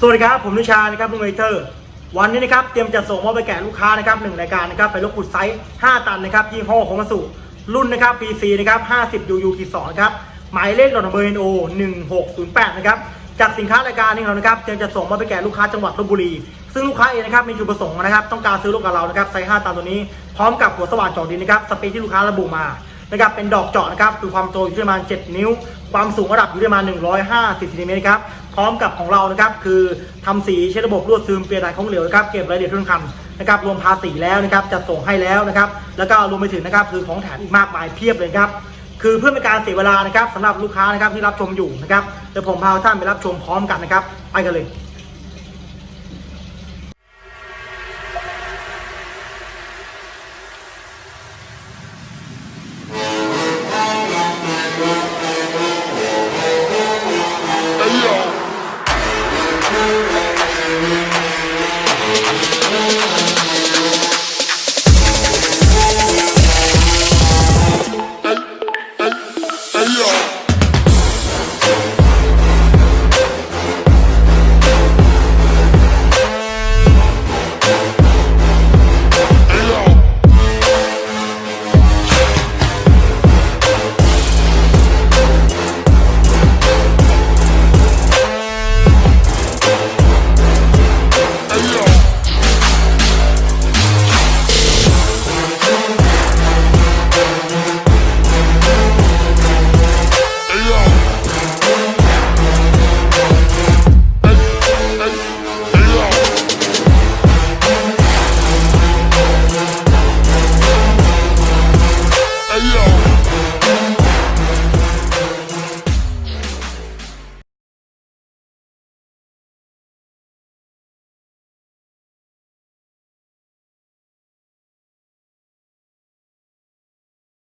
สวัสดีครับ ผมนิชานะครับลุงเวเตอร์ วันนี้นะครับเตรียมจะส่งมอบไปแก่ลูกค้านะครับหนึ่งรายการนะครับไปรถขุดไซส์ 5 ตันนะครับยี่ห้อของมาสุรุ่นนะครับ PC นะครับ50 UU ขีด2นะครับหมายเลขหลอดเบอร์ NO 1608นะครับจากสินค้ารายการนี้เรานะครับเตรียมจะส่งมอบไปแก่ลูกค้าจังหวัดลบบุรี ซึ่งลูกค้าเองนะครับมีจุดประสงค์นะครับต้องการซื้อรถกับเรานะครับไซส์ 5 ตันตัวนี้พร้อมกับหัวสว่านจอดินนะครับสเปคที่ลูกค้าระบุมา นะครับเป็นดอกเจาะนะครับคือความโตอยู่ที่ประมาณ 7 นิ้ว ความสูงระดับอยู่ที่ประมาณ 150ซนติเมตรครับพร้อมกับของเรานะครับคือทำสีใช้ระบบลวดซึมเปลี่ยนถ่ายของเหลวนะครับเก็บรายละเอียดทุกคันนะครับรวมภาษีแล้วนะครับจะส่งให้แล้วนะครับแล้วก็รวมไปถึงนะครับคือของแถมอีกมากมายเพียบเลยครับคือเพื่อเป็นการเสียเวลานะครับสำหรับลูกค้านะครับที่รับชมอยู่นะครับเดี๋ยวผมพาท่านไปรับชมพร้อมกันนะครับไปกันเลย